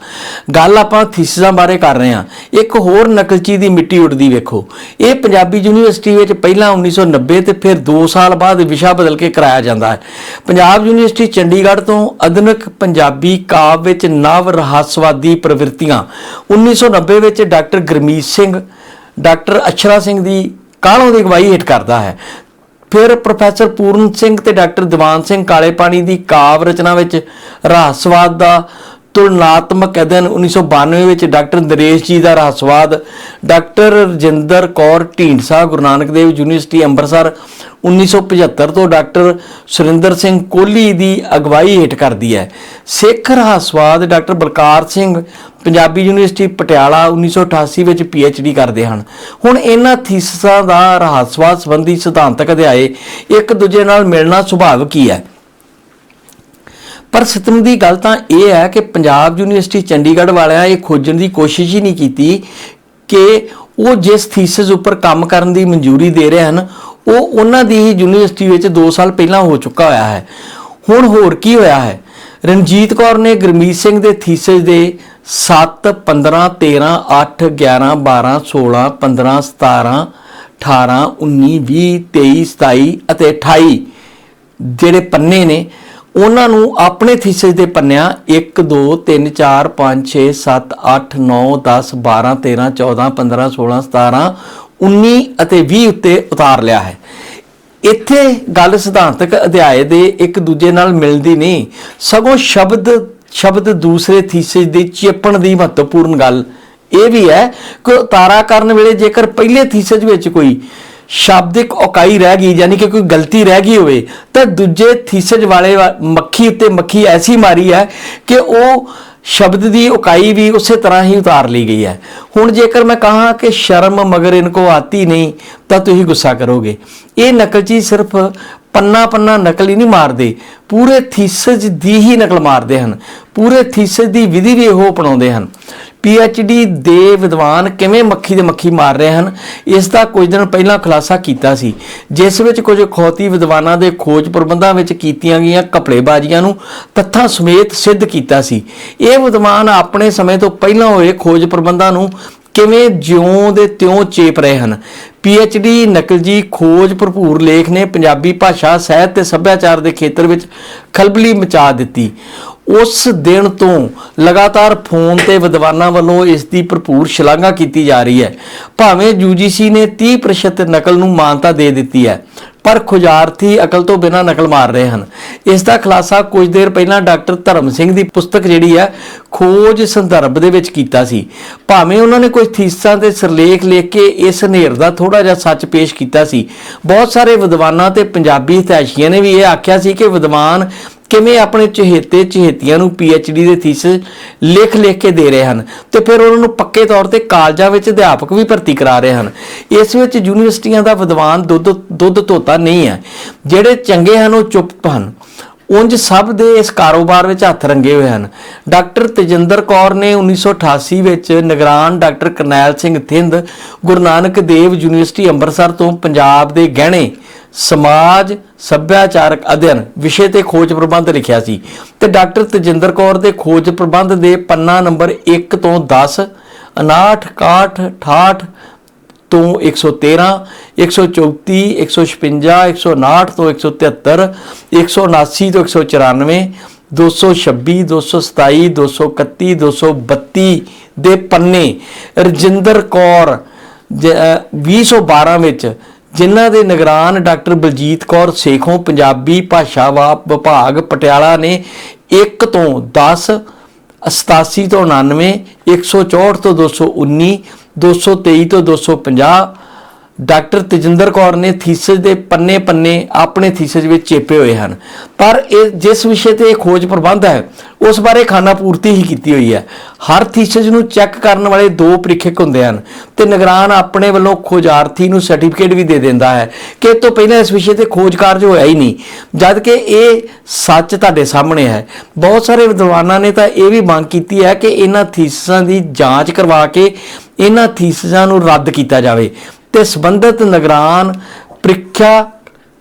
ਗੱਲ ਆਪਾਂ ਥੀਸਿਸਾਂ ਬਾਰੇ ਕਰ ਰਹੇ ਹਾਂ। ਇੱਕ ਹੋਰ ਨਕਲਚੀ ਦੀ ਮਿੱਟੀ ਉੱਡਦੀ ਵੇਖੋ। ਇਹ ਪੰਜਾਬੀ ਯੂਨੀਵਰਸਿਟੀ ਵਿੱਚ ਪਹਿਲਾਂ 1990 ਤੇ ਫਿਰ 2 ਸਾਲ ਬਾਅਦ ਵਿਸ਼ਾ ਬਦਲ ਕੇ ਕਰਾਇਆ ਜਾਂਦਾ ਹੈ। ਪੰਜਾਬ ਯੂਨੀਵਰਸਿਟੀ ਚੰਡੀਗੜ੍ਹ ਤੋਂ ਆਧੁਨਿਕ ਪੰਜਾਬੀ ਕਾਵ ਵਿੱਚ ਨਵ ਰਹੱਸਵਾਦੀ ਪ੍ਰਵਿਰਤੀਆਂ। 1990 ਵਿੱਚ ਡਾਕਟਰ ਗਰਮੀਤ ਸਿੰਘ, ਡਾਕਟਰ ਅਛਰਾ ਸਿੰਘ ਦੀ ਕਾਲੋਂ ਦੀ ਅਗਵਾਈ ਹੇਠ ਕਰਦਾ ਹੈ। ਫਿਰ ਪ੍ਰੋਫੈਸਰ ਪੂਰਨ ਸਿੰਘ ਤੇ ਡਾਕਟਰ ਦੀਵਾਨ ਸਿੰਘ ਕਾਲੇ ਪਾਣੀ ਦੀ ਕਾਵ ਰਚਨਾ ਵਿੱਚ ਰਹੱਸਵਾਦ ਦਾ ਤੁਲਨਾਤਮਕ ਅਧਿਐਨ 1992 ਵਿੱਚ ਡਾਕਟਰ ਨਰੇਸ਼ ਜੀ ਦਾ ਰਹੱਸਵਾਦ, ਡਾਕਟਰ ਰਜਿੰਦਰ ਕੌਰ ਢੀਂਡਸਾ, ਗੁਰੂ ਨਾਨਕ ਦੇਵ ਯੂਨੀਵਰਸਿਟੀ ਅੰਮ੍ਰਿਤਸਰ 1975 ਤੋਂ ਡਾਕਟਰ ਸੁਰਿੰਦਰ ਸਿੰਘ ਕੋਹਲੀ ਦੀ ਅਗਵਾਈ ਹੇਠ ਕਰਦੀ ਹੈ। ਸਿੱਖ ਰਹੱਸਵਾਦ ਡਾਕਟਰ ਬਲਕਾਰ ਸਿੰਘ, ਪੰਜਾਬੀ ਯੂਨੀਵਰਸਿਟੀ ਪਟਿਆਲਾ 1988 ਵਿੱਚ ਡੀ ਕਰਦੇ ਹਨ। ਹੁਣ ਇਹਨਾਂ ਥੀਸਿਸਾਂ ਦਾ ਰਹੱਸਵਾਦ ਸੰਬੰਧੀ ਸਿਧਾਂਤਕ ਅਧਿਆਏ ਇੱਕ ਦੂਜੇ ਨਾਲ ਮਿਲਣਾ ਸੁਭਾਵਿਕ ਹੀ ਹੈ। ਪਰ ਸਤਮ ਦੀ ਗੱਲ ਤਾਂ ਇਹ ਹੈ ਕਿ ਪੰਜਾਬ ਯੂਨੀਵਰਸਿਟੀ ਚੰਡੀਗੜ੍ਹ ਵਾਲਿਆਂ ਇਹ ਖੋਜਣ ਦੀ ਕੋਸ਼ਿਸ਼ ਹੀ ਨਹੀਂ ਕੀਤੀ ਕਿ ਉਹ ਜਿਸ ਥੀਸਿਸ ਉੱਪਰ ਕੰਮ ਕਰਨ ਦੀ ਮਨਜ਼ੂਰੀ ਦੇ ਰਹੇ ਹਨ, ਉਹ ਉਹਨਾਂ ਦੀ ਹੀ ਯੂਨੀਵਰਸਿਟੀ ਵਿੱਚ 2 ਸਾਲ ਪਹਿਲਾਂ ਹੋ ਚੁੱਕਾ ਹੋਇਆ ਹੈ। ਹੁਣ ਹੋਰ ਕੀ ਹੋਇਆ ਹੈ? ਰਣਜੀਤ ਕੌਰ ਨੇ ਗੁਰਮੀਤ ਸਿੰਘ ਦੇ ਥੀਸਿਸ ਦੇ 7 15 13 8 11 12 16 15 17 18 19 20 23 27 ਅਤੇ 28 ਜਿਹੜੇ ਪੰਨੇ ਨੇ ਉਹਨਾਂ ਨੂੰ ਆਪਣੇ ਥੀਸਿਸ ਦੇ ਪੰਨਿਆਂ 1 2 3 4 5 6 7 8 9 10 12 13 14 15 16 17 19 ਅਤੇ 20 ਉੱਤੇ ਉਤਾਰ ਲਿਆ ਹੈ। ਇੱਥੇ ਗੱਲ ਸਿਧਾਂਤਕ ਅਧਿਆਏ ਦੇ ਇੱਕ ਦੂਜੇ ਨਾਲ ਮਿਲਦੀ ਨਹੀਂ। ਸਗੋਂ ਸ਼ਬਦ ਸ਼ਬਦ ਦੂਸਰੇ ਥੀਸਿਸ ਦੇ ਚੇਪਣ ਦੀ ਮਹੱਤਵਪੂਰਨ ਗੱਲ ਇਹ ਵੀ ਹੈ ਕਿ ਉਤਾਰਾ ਕਰਨ ਵੇਲੇ ਜੇਕਰ ਪਹਿਲੇ ਥੀਸਿਸ ਵਿੱਚ ਕੋਈ ਸ਼ਾਬਦਿਕ ਔਕਾਈ ਰਹਿ ਗਈ, ਯਾਨੀ ਕਿ ਕੋਈ ਗਲਤੀ ਰਹਿ ਗਈ ਹੋਵੇ, ਤਾਂ ਦੂਜੇ ਥੀਸਜ ਵਾਲੇ ਮੱਖੀ ਉੱਤੇ ਮੱਖੀ ਐਸੀ ਮਾਰੀ ਹੈ ਕਿ ਉਹ ਸ਼ਬਦ ਦੀ ਉਕਾਈ ਵੀ ਉਸੇ ਤਰ੍ਹਾਂ ਹੀ ਉਤਾਰ ਲਈ ਗਈ ਹੈ। ਹੁਣ ਜੇਕਰ ਮੈਂ ਕਹਾਂ ਕਿ ਸ਼ਰਮ ਮਗਰ ਇਨਕੋ ਆਤੀ ਨਹੀਂ, ਤਾਂ ਤੁਸੀਂ ਗੁੱਸਾ ਕਰੋਗੇ। ਇਹ ਨਕਲਚੀ ਸਿਰਫ ਪੰਨਾ ਪੰਨਾ ਨਕਲ ਹੀ ਨਹੀਂ ਮਾਰਦੇ, ਪੂਰੇ ਥੀਸਜ ਦੀ ਹੀ ਨਕਲ ਮਾਰਦੇ ਹਨ। ਪੂਰੇ ਥੀਸਜ ਦੀ ਵਿਧੀ ਵੀ ਉਹ ਅਪਣਾਉਂਦੇ ਹਨ। ਡੀ ਦੇ ਵਿਦਵਾਨ ਕਿਵੇਂ ਮੱਖੀ ਦੇ ਮੱਖੀ ਮਾਰ ਰਹੇ ਹਨ, ਇਸ ਦਾ ਕੁਝ ਦਿਨ ਪਹਿਲਾਂ ਖੁਲਾਸਾ ਕੀਤਾ ਸੀ, ਜਿਸ ਵਿੱਚ ਕੁਝ ਖੌਤੀ ਵਿਦਵਾਨਾਂ ਦੇ ਖੋਜ ਪ੍ਰਬੰਧਾਂ ਵਿੱਚ ਕੀਤੀਆਂ ਗਈਆਂ ਕਪੜੇਬਾਜ਼ੀਆਂ ਨੂੰ ਤੱਥਾਂ ਸਮੇਤ ਸਿੱਧ ਕੀਤਾ ਸੀ। ਇਹ ਵਿਦਵਾਨ ਆਪਣੇ ਸਮੇਂ ਤੋਂ ਪਹਿਲਾਂ ਹੋਏ ਖੋਜ ਪ੍ਰਬੰਧਾਂ ਨੂੰ ਕਿਵੇਂ ਜਿਉਂ ਦੇ ਤਿਉਂ ਚੇਪ ਰਹੇ ਹਨ। ਡੀ ਨਕਲਜੀ ਖੋਜ ਭਰਪੂਰ ਲੇਖ ਨੇ ਪੰਜਾਬੀ ਭਾਸ਼ਾ, ਸਾਹਿਤ ਤੇ ਸੱਭਿਆਚਾਰ ਦੇ ਖੇਤਰ ਵਿੱਚ ਖਲਬਲੀ ਮਚਾ ਦਿੱਤੀ। ਉਸ ਦਿਨ ਤੋਂ ਲਗਾਤਾਰ ਫੋਨ ਤੇ ਵਿਦਵਾਨਾਂ ਵੱਲੋਂ ਇਸ ਦੀ ਭਰਪੂਰ ਸ਼ਲਾਘਾ ਕੀਤੀ ਜਾ ਰਹੀ ਹੈ। ਭਾਵੇਂ UGC ਨੇ 30% ਨਕਲ ਨੂੰ ਮਾਨਤਾ ਦੇ ਦਿੱਤੀ ਹੈ, ਪਰ ਖੁਜਾਰਥੀ ਅਕਲ ਤੋਂ ਬਿਨਾਂ ਨਕਲ ਮਾਰ ਰਹੇ ਹਨ। ਇਸ ਦਾ ਖੁਲਾਸਾ ਕੁਝ ਦੇਰ ਪਹਿਲਾਂ ਡਾਕਟਰ ਧਰਮ ਸਿੰਘ ਦੀ ਪੁਸਤਕ ਜਿਹੜੀ ਹੈ, ਖੋਜ ਸੰਦਰਭ ਦੇ ਵਿੱਚ ਕੀਤਾ ਸੀ। ਭਾਵੇਂ ਉਹਨਾਂ ਨੇ ਕੁਝ ਥੀਸਾਂ ਤੇ ਸਿਰਲੇਖ ਲਿਖ ਕੇ ਇਸ ਹਨੇਰ ਦਾ ਥੋੜਾ ਜਿਹਾ ਸੱਚ ਪੇਸ਼ ਕੀਤਾ ਸੀ, ਬਹੁਤ ਸਾਰੇ ਵਿਦਵਾਨਾਂ ਤੇ ਪੰਜਾਬੀ ਇਤਿਹਾਸੀਆਂ ਨੇ ਵੀ ਇਹ ਆਖਿਆ ਸੀ ਕਿ ਵਿਦਵਾਨ ਕਿਵੇਂ ਆਪਣੇ ਚਹੇਤੇ ਚਹੇਤੀਆਂ ਨੂੰ ਡੀ ਦੇ ਥੀਸਿਸ ਲਿਖ ਲਿਖ ਕੇ ਦੇ ਰਹੇ ਹਨ ਤੇ ਫਿਰ ਉਹਨਾਂ ਨੂੰ ਪੱਕੇ ਤੌਰ ਤੇ ਕਾਲਜਾਂ ਵਿੱਚ ਅਧਿਆਪਕ ਵੀ ਭਰਤੀ ਕਰਾ ਰਹੇ ਹਨ। ਇਸ ਵਿੱਚ ਯੂਨੀਵਰਸਿਟੀਆਂ ਦਾ ਵਿਦਵਾਨ ਦੁੱਧ ਦੁੱਧ ਧੋਤਾ ਨਹੀਂ ਹੈ। ਜਿਹੜੇ ਚੰਗੇ ਹਨ, ਉਹ ਚੁੱਪ ਹਨ। ਉਂਝ ਸਭ ਦੇ ਇਸ ਕਾਰੋਬਾਰ ਵਿੱਚ ਹੱਥ ਰੰਗੇ ਹੋਏ ਹਨ। ਡਾਕਟਰ ਤੇਜਿੰਦਰ ਕੌਰ ਨੇ 1988 ਵਿੱਚ ਨਿਗਰਾਨ ਡਾਕਟਰ ਕਰਨੈਲ ਸਿੰਘ ਥਿੰਦ, ਗੁਰੂ ਨਾਨਕ ਦੇਵ ਯੂਨੀਵਰਸਿਟੀ ਅੰਮ੍ਰਿਤਸਰ ਤੋਂ ਪੰਜਾਬ ਦੇ ਗਹਿਣੇ ਸਮਾਜ ਸੱਭਿਆਚਾਰਕ ਅਧਿਐਨ ਵਿਸ਼ੇ ਤੇ ਖੋਜ ਪ੍ਰਬੰਧ ਲਿਖਿਆ ਸੀ ਤੇ ਡਾਕਟਰ ਤਜਿੰਦਰ ਕੌਰ ਦੇ ਖੋਜ ਪ੍ਰਬੰਧ ਦੇ ਪੰਨਾ ਨੰਬਰ 1 ਤੋਂ 10 59 61 68 ਤੋਂ 113 134 156 159 ਤੋਂ 173 179 ਤੋਂ 194 226 227 231 232 ਦੇ ਪੰਨੇ ਰਜਿੰਦਰ ਕੌਰ, ਜ- ਅਹ 2012 ਵਿੱਚ ਜਿਨ੍ਹਾਂ ਦੇ ਨਿਗਰਾਨ ਡਾਕਟਰ ਬਲਜੀਤ ਕੌਰ ਸੇਖੋਂ ਪੰਜਾਬੀ ਭਾਸ਼ਾ ਵਾ ਵਿਭਾਗ ਪਟਿਆਲਾ ਨੇ 1 ਤੋਂ 10 87 ਤੋਂ 99 164 ਤੋਂ 219 223 ਤੋਂ 250 ਡਾਕਟਰ ਤਜਿੰਦਰ ਕੌਰ ਨੇ ਥੀਸਿਸ ਦੇ ਪੰਨੇ ਪੰਨੇ ਆਪਣੇ ਥੀਸਿਸ ਵਿੱਚ ਚੇਪੇ ਹੋਏ ਹਨ। ਪਰ ਇਹ ਜਿਸ ਵਿਸ਼ੇ ਤੇ ਇਹ ਖੋਜ ਪ੍ਰਬੰਧ ਹੈ, ਉਸ ਬਾਰੇ ਖਾਨਾ ਪੂਰਤੀ ਹੀ ਕੀਤੀ ਹੋਈ ਹੈ। ਹਰ ਥੀਸਿਸ ਨੂੰ ਚੈੱਕ ਕਰਨ ਵਾਲੇ ਦੋ ਪ੍ਰੀਖਿਅਕ ਹੁੰਦੇ ਹਨ ਤੇ ਨਿਗਰਾਨ ਆਪਣੇ ਵੱਲੋਂ ਖੋਜਾਰਥੀ ਨੂੰ ਸਰਟੀਫਿਕੇਟ ਵੀ ਦੇ ਦਿੰਦਾ ਹੈ ਕਿ ਇਹ ਤੋਂ ਪਹਿਲਾਂ ਇਸ ਵਿਸ਼ੇ ਤੇ ਖੋਜ ਕਾਰਜ ਹੋਇਆ ਹੀ ਨਹੀਂ। ਜਦ ਕਿ ਇਹ ਸੱਚ ਤੁਹਾਡੇ ਸਾਹਮਣੇ ਹੈ। ਬਹੁਤ ਸਾਰੇ ਵਿਦਵਾਨਾਂ ਨੇ ਤਾਂ ਇਹ ਵੀ ਮੰਗ ਕੀਤੀ ਹੈ ਕਿ ਇਹਨਾਂ ਥੀਸਿਸਾਂ ਦੀ ਜਾਂਚ ਕਰਵਾ ਕੇ ਇਹਨਾਂ ਥੀਸਿਸਾਂ ਨੂੰ ਰੱਦ ਕੀਤਾ ਜਾਵੇ। ਤੇ ਸੰਬੰਧਿਤ ਨਿਗਰਾਨ, ਪ੍ਰੀਖਿਆ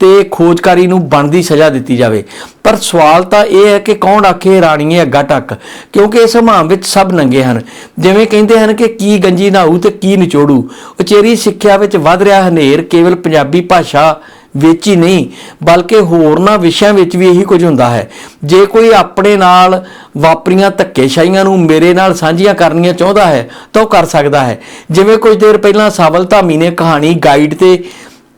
ਤੇ ਖੋਜਕਾਰੀ ਨੂੰ ਬਣਦੀ ਸਜ਼ਾ ਦਿੱਤੀ ਜਾਵੇ। ਪਰ ਸਵਾਲ ਤਾਂ ਇਹ ਹੈ ਕਿ ਕੌਣ ਆਖੇ ਰਾਣੀਏ ਅੱਗਾ ਟੱਕ ਕਿਉਂਕਿ ਇਸ ਹਮਾਮ ਵਿੱਚ ਸਭ ਨੰਗੇ ਹਨ। ਜਿਵੇਂ ਕਹਿੰਦੇ ਹਨ ਕਿ ਕੀ ਗੰਜੀ ਨਹਾਊ ਤੇ ਕੀ ਨਿਚੋੜੂ। ਉਚੇਰੀ ਸਿੱਖਿਆ ਵਿੱਚ ਵੱਧ ਰਿਹਾ ਹਨੇਰ ਕੇਵਲ ਪੰਜਾਬੀ ਭਾਸ਼ਾ ਵਿੱਚ ਹੀ ਨਹੀਂ, ਬਲਕਿ ਹੋਰਨਾਂ ਵਿਸ਼ਿਆਂ ਵਿੱਚ ਵੀ ਇਹੀ ਕੁਝ ਹੁੰਦਾ ਹੈ। ਜੇ ਕੋਈ ਆਪਣੇ ਨਾਲ ਵਾਪਰੀਆਂ ਧੱਕੇਸ਼ਾਹੀਆਂ ਨੂੰ ਮੇਰੇ ਨਾਲ ਸਾਂਝੀਆਂ ਕਰਨੀਆਂ ਚਾਹੁੰਦਾ ਹੈ, ਤਾਂ ਉਹ ਕਰ ਸਕਦਾ ਹੈ। ਜਿਵੇਂ ਕੁਝ ਦੇਰ ਪਹਿਲਾਂ ਸਾਵਲ ਧਾਮੀ ਨੇ ਕਹਾਣੀ ਗਾਈਡ ਤੇ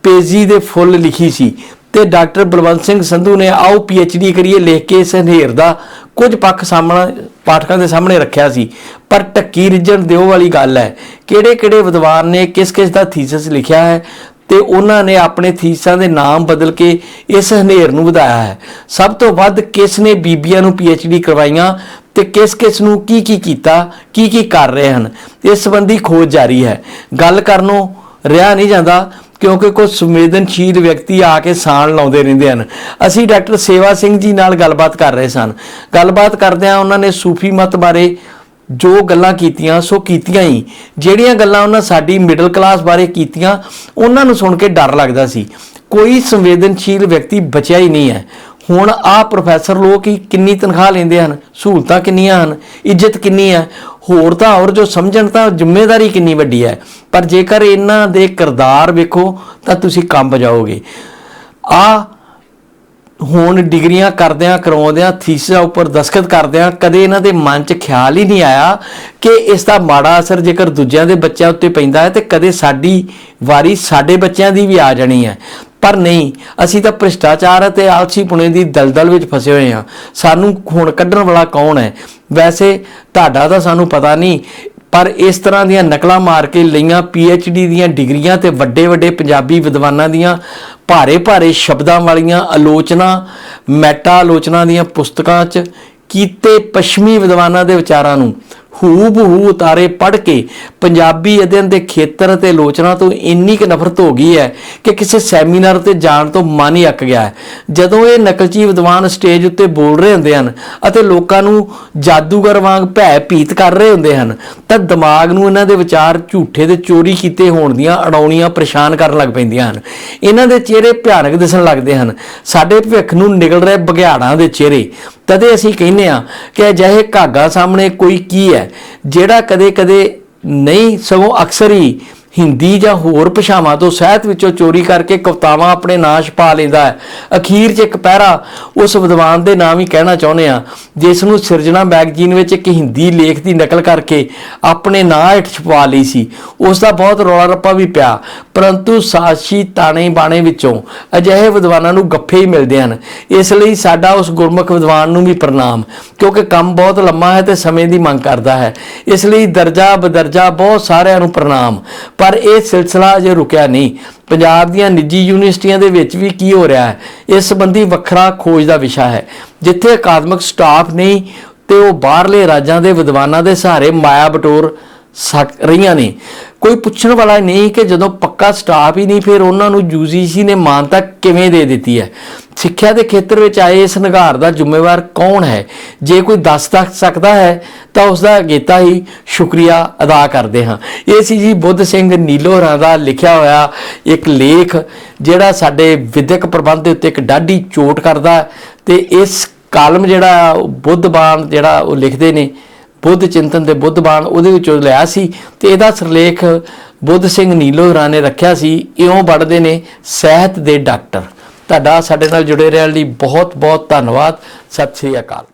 ਪੇਜੀ ਦੇ ਫੁੱਲ ਲਿਖੀ ਸੀ ਤੇ ਡਾਕਟਰ ਬਲਵੰਤ ਸਿੰਘ ਸੰਧੂ ਨੇ ਆਓ ਡੀ ਕਰੀਏ ਲਿਖ ਕੇ ਇਸ ਹਨੇਰ ਦਾ ਕੁਝ ਪੱਖ ਸਾਹਮਣੇ, ਪਾਠਕਾਂ ਦੇ ਸਾਹਮਣੇ ਰੱਖਿਆ ਸੀ। ਪਰ ਟੱਕੀ ਰਿਜਣ ਦਿਓ ਵਾਲੀ ਗੱਲ ਹੈ ਕਿਹੜੇ ਕਿਹੜੇ ਵਿਦਵਾਨ ਨੇ ਕਿਸ ਕਿਸ ਦਾ ਥੀਸਿਸ ਲਿਖਿਆ ਹੈ ਤੇ ਉਹਨਾਂ ਨੇ ਆਪਣੇ ਥੀਸਾਂ ਦੇ ਨਾਮ ਬਦਲ ਕੇ ਇਸ ਹਨੇਰ ਨੂੰ ਵਧਾਇਆ ਹੈ। ਸਭ ਤੋਂ ਵੱਧ ਕਿਸ ਨੇ ਬੀਬੀਆਂ ਨੂੰ ਡੀ ਕਰਵਾਈਆਂ ਤੇ ਕਿਸ ਕਿਸ ਨੂੰ ਕੀ ਕੀ ਕੀਤਾ, ਕੀ ਕੀ ਕਰ ਰਹੇ ਹਨ, ਇਸ ਸੰਬੰਧੀ ਖੋਜ ਜਾਰੀ ਹੈ। ਗੱਲ ਕਰਨੋਂ ਰਿਹਾ ਨਹੀਂ ਜਾਂਦਾ ਕਿਉਂਕਿ ਕੁਝ ਸੰਵੇਦਨਸ਼ੀਲ ਵਿਅਕਤੀ ਆ ਕੇ ਸਾਣ ਲਾਉਂਦੇ ਰਹਿੰਦੇ ਹਨ। ਅਸੀਂ ਡਾਕਟਰ ਸੇਵਾ ਸਿੰਘ ਜੀ ਨਾਲ ਗੱਲਬਾਤ ਕਰ ਰਹੇ ਸਨ। ਗੱਲਬਾਤ ਕਰਦਿਆਂ ਉਹਨਾਂ ਨੇ ਸੂਫੀ ਮਤ ਬਾਰੇ ਜੋ ਗੱਲਾਂ ਕੀਤੀਆਂ, ਸੋ ਕੀਤੀਆਂ ਹੀ। ਜਿਹੜੀਆਂ ਗੱਲਾਂ ਉਹਨਾਂ ਸਾਡੀ ਮਿਡਲ ਕਲਾਸ ਬਾਰੇ ਕੀਤੀਆਂ, ਉਹਨਾਂ ਨੂੰ ਸੁਣ ਕੇ ਡਰ ਲੱਗਦਾ ਸੀ। ਕੋਈ ਸੰਵੇਦਨਸ਼ੀਲ ਵਿਅਕਤੀ ਬਚਿਆ ਹੀ ਨਹੀਂ ਹੈ। ਹੁਣ ਆ ਪ੍ਰੋਫੈਸਰ ਲੋਕ ਹੀ ਕਿੰਨੀ ਤਨਖਾਹ ਲੈਂਦੇ ਹਨ, ਸਹੂਲਤਾਂ ਕਿੰਨੀਆਂ ਹਨ, ਇੱਜ਼ਤ ਕਿੰਨੀ ਹੈ? ਹੋਰ ਤਾਂ ਹੋਰ ਜੋ ਸਮਝਣ ਤਾਂ ਜ਼ਿੰਮੇਵਾਰੀ ਕਿੰਨੀ ਵੱਡੀ ਹੈ। ਪਰ ਜੇਕਰ ਇਹਨਾਂ ਦੇ ਕਿਰਦਾਰ ਵੇਖੋ, ਤਾਂ ਤੁਸੀਂ ਕੰਬ ਜਾਓਗੇ। ਆ ਹੁਣ ਡਿਗਰੀਆਂ ਕਰਦਿਆਂ ਕਰਵਾਉਂਦਿਆਂ ਥੀਸਿਸ ਉੱਪਰ ਦਸਖਤ ਕਰਦਿਆਂ ਕਦੇ ਇਹਨਾਂ ਦੇ ਮਨ 'ਚ ਖਿਆਲ ਹੀ ਨਹੀਂ ਆਇਆ ਕਿ ਇਸ ਦਾ ਮਾੜਾ ਅਸਰ ਜੇਕਰ ਦੂਜਿਆਂ ਦੇ ਬੱਚਿਆਂ ਉੱਤੇ ਪੈਂਦਾ ਹੈ ਤੇ ਕਦੇ ਸਾਡੀ ਵਾਰੀ ਸਾਡੇ ਬੱਚਿਆਂ ਦੀ ਵੀ ਆ ਜਾਣੀ ਹੈ। ਪਰ ਨਹੀਂ, ਅਸੀਂ ਤਾਂ ਭ੍ਰਿਸ਼ਟਾਚਾਰ ਅਤੇ ਆਲਸੀ ਪੁਣੇ ਦੀ ਦਲਦਲ ਵਿੱਚ ਫਸੇ ਹੋਏ ਹਾਂ। ਸਾਨੂੰ ਹੁਣ ਕੱਢਣ ਵਾਲਾ ਕੌਣ ਹੈ? ਵੈਸੇ ਤੁਹਾਡਾ ਤਾਂ ਸਾਨੂੰ ਪਤਾ ਨਹੀਂ ਪਰ ਇਸ ਤਰ੍ਹਾਂ ਦੀਆਂ ਨਕਲਾਂ ਮਾਰ ਕੇ ਲਈਆਂ ਡੀ ਦੀਆਂ ਡਿਗਰੀਆਂ ਤੇ ਵੱਡੇ ਵੱਡੇ ਪੰਜਾਬੀ ਵਿਦਵਾਨਾਂ ਦੀਆਂ ਭਾਰੇ ਭਾਰੇ ਸ਼ਬਦਾਂ ਵਾਲੀਆਂ ਆਲੋਚਨਾ ਮੈਟਾ ਆਲੋਚਨਾ ਦੀਆਂ ਪੁਸਤਕਾਂ 'ਚ ਕੀਤੇ ਪੱਛਮੀ ਵਿਦਵਾਨਾਂ ਦੇ ਵਿਚਾਰਾਂ ਨੂੰ ਹੂ ਬਹੂ ਉਤਾਰੇ ਪੜ੍ਹ ਕੇ, ਪੰਜਾਬੀ ਅਧਿਐਨ ਦੇ ਖੇਤਰ ਅਤੇ ਆਲੋਚਨਾ ਤੋਂ ਇੰਨੀ ਕੁ ਨਫ਼ਰਤ ਹੋ ਗਈ ਹੈ ਕਿ ਕਿਸੇ ਸੈਮੀਨਾਰ ਤੇ ਜਾਣ ਤੋਂ ਮਨ ਹੀ ਅੱਕ ਗਿਆ ਹੈ। ਜਦੋਂ ਇਹ ਨਕਲਚੀ ਵਿਦਵਾਨ ਸਟੇਜ ਉੱਤੇ ਬੋਲ ਰਹੇ ਹੁੰਦੇ ਹਨ ਅਤੇ ਲੋਕਾਂ ਨੂੰ ਜਾਦੂਗਰ ਵਾਂਗ ਭੈ ਭੀਤ ਕਰ ਰਹੇ ਹੁੰਦੇ ਹਨ, ਤਾਂ ਦਿਮਾਗ ਨੂੰ ਇਹਨਾਂ ਦੇ ਵਿਚਾਰ ਝੂਠੇ ਤੇ ਚੋਰੀ ਕੀਤੇ ਹੋਣ ਦੀਆਂ ਅੜਾਉਣੀਆਂ ਪਰੇਸ਼ਾਨ ਕਰਨ ਲੱਗ ਪੈਂਦੀਆਂ ਹਨ। ਇਹਨਾਂ ਦੇ ਚਿਹਰੇ ਭਿਆਨਕ ਦਿਸਣ ਲੱਗਦੇ ਹਨ। ਸਾਡੇ ਭਵਿੱਖ ਨੂੰ ਨਿਗਲ ਰਹੇ ਬਘਿਆੜਾਂ ਦੇ ਚਿਹਰੇ। ਤਦੇ ਅਸੀਂ ਕਹਿੰਦੇ ਆ ਕਿ ਅਜਿਹੇ ਘਾਗਾ ਸਾਹਮਣੇ ਕੋਈ ਕੀ ਹੈ? ਜਿਹੜਾ ਕਦੇ-ਕਦੇ ਨਹੀਂ ਸਗੋਂ ਅਕਸਰ ਹੀ ਹਿੰਦੀ ਜਾਂ ਹੋਰ ਭਾਸ਼ਾਵਾਂ ਤੋਂ ਸਾਹਿਤ ਵਿੱਚੋਂ ਚੋਰੀ ਕਰਕੇ ਕਵਿਤਾਵਾਂ ਆਪਣੇ ਨਾਂ ਛਪਾ ਲੈਂਦਾ ਹੈ। ਅਖੀਰ 'ਚ ਇੱਕ ਪੈਰਾ ਉਸ ਵਿਦਵਾਨ ਦੇ ਨਾਮ ਹੀ ਕਹਿਣਾ ਚਾਹੁੰਦੇ ਆ ਜਿਸ ਨੂੰ ਸਿਰਜਣਾ ਮੈਗਜ਼ੀਨ ਵਿੱਚ ਇੱਕ ਹਿੰਦੀ ਲੇਖ ਦੀ ਨਕਲ ਕਰਕੇ ਆਪਣੇ ਨਾਂ ਹੇਠ ਛਪਵਾ ਲਈ ਸੀ। ਉਸ ਦਾ ਬਹੁਤ ਰੌਲਾ ਰੱਪਾ ਵੀ ਪਿਆ। ਪਰੰਤੂ ਸਾਸੀ ਤਾਣੇ ਬਾਣੇ ਵਿੱਚੋਂ ਅਜਿਹੇ ਵਿਦਵਾਨਾਂ ਨੂੰ ਗੱਫੇ ਹੀ ਮਿਲਦੇ ਹਨ। ਇਸ ਲਈ ਸਾਡਾ ਉਸ ਗੁਰਮੁਖ ਵਿਦਵਾਨ ਨੂੰ ਵੀ ਪ੍ਰਣਾਮ, ਕਿਉਂਕਿ ਕੰਮ ਬਹੁਤ ਲੰਮਾ ਹੈ ਤੇ ਸਮੇਂ ਦੀ ਮੰਗ ਕਰਦਾ ਹੈ। ਇਸ ਲਈ ਦਰਜਾ ਬਦਰਜਾ ਬਹੁਤ ਸਾਰਿਆਂ ਨੂੰ ਪ੍ਰਣਾਮ। ਪਰ ਇਹ ਸਿਲਸਿਲਾ ਅਜੇ ਰੁਕਿਆ ਨਹੀਂ। ਪੰਜਾਬ ਦੀਆਂ ਨਿੱਜੀ ਯੂਨੀਵਰਸਿਟੀਆਂ ਦੇ ਵਿੱਚ ਵੀ ਕੀ ਹੋ ਰਿਹਾ ਹੈ, ਇਸ ਸੰਬੰਧੀ ਵੱਖਰਾ ਖੋਜ ਦਾ ਵਿਸ਼ਾ ਹੈ, ਜਿੱਥੇ ਅਕਾਦਮਿਕ ਸਟਾਫ ਨਹੀਂ ਤੇ ਉਹ ਬਾਹਰਲੇ ਰਾਜਾਂ ਦੇ ਵਿਦਵਾਨਾਂ ਦੇ ਸਹਾਰੇ ਮਾਇਆ ਬਟੋਰ ਸਕ ਰਹੀਆਂ ਨੇ। ਕੋਈ ਪੁੱਛਣ ਵਾਲਾ ਨਹੀਂ ਕਿ ਜਦੋਂ ਪੱਕਾ ਸਟਾਫ ਹੀ ਨਹੀਂ, ਫਿਰ ਉਹਨਾਂ ਨੂੰ ਯੂਜੀਸੀ ਨੇ ਮਾਨਤਾ ਕਿਵੇਂ ਦੇ ਦਿੱਤੀ ਹੈ? ਸਿੱਖਿਆ ਦੇ ਖੇਤਰ ਵਿੱਚ ਆਏ ਇਸ ਨਿਗਾਰ ਦਾ ਜ਼ਿੰਮੇਵਾਰ ਕੌਣ ਹੈ? ਜੇ ਕੋਈ ਦੱਸ ਤੱਕ ਸਕਦਾ ਹੈ, ਤਾਂ ਉਸ ਦਾ ਅਗੇਤਾ ਹੀ ਸ਼ੁਕਰੀਆ ਅਦਾ ਕਰਦੇ ਹਾਂ। ਇਹ ਸੀ ਜੀ ਬੁੱਧ ਸਿੰਘ ਨੀਲੋਹਰਾਂ ਦਾ ਲਿਖਿਆ ਹੋਇਆ ਇੱਕ ਲੇਖ, ਜਿਹੜਾ ਸਾਡੇ ਵਿਦਿਅਕ ਪ੍ਰਬੰਧ ਦੇ ਉੱਤੇ ਇੱਕ ਡਾਢੀ ਚੋਟ ਕਰਦਾ ਹੈ ਤੇ ਇਸ ਕਾਲਮ ਜਿਹੜਾ ਉਹ ਬੁੱਧ ਬਾਣ ਜਿਹੜਾ ਉਹ ਲਿਖਦੇ ਨੇ ਬੁੱਧ ਚਿੰਤਨ ਦੇ ਬੁੱਧ ਬਾਣ ਉਹਦੇ ਵਿੱਚੋਂ ਲਿਆ ਸੀ ਤੇ ਇਹਦਾ ਸਿਰਲੇਖ ਬੁੱਧ ਸਿੰਘ ਨੀਲੋ ਹੋਰਾਂ ਨੇ ਰੱਖਿਆ ਸੀ, ਇਉਂ ਪੜ੍ਹਦੇ ਨੇ ਸਾਹਿਤ ਦੇ ਡਾਕਟਰ। ਤੁਹਾਡਾ ਸਾਡੇ ਨਾਲ ਜੁੜੇ ਰਹਿਣ ਲਈ ਬਹੁਤ ਬਹੁਤ ਧੰਨਵਾਦ। ਸਤਿ ਸ੍ਰੀ ਅਕਾਲ।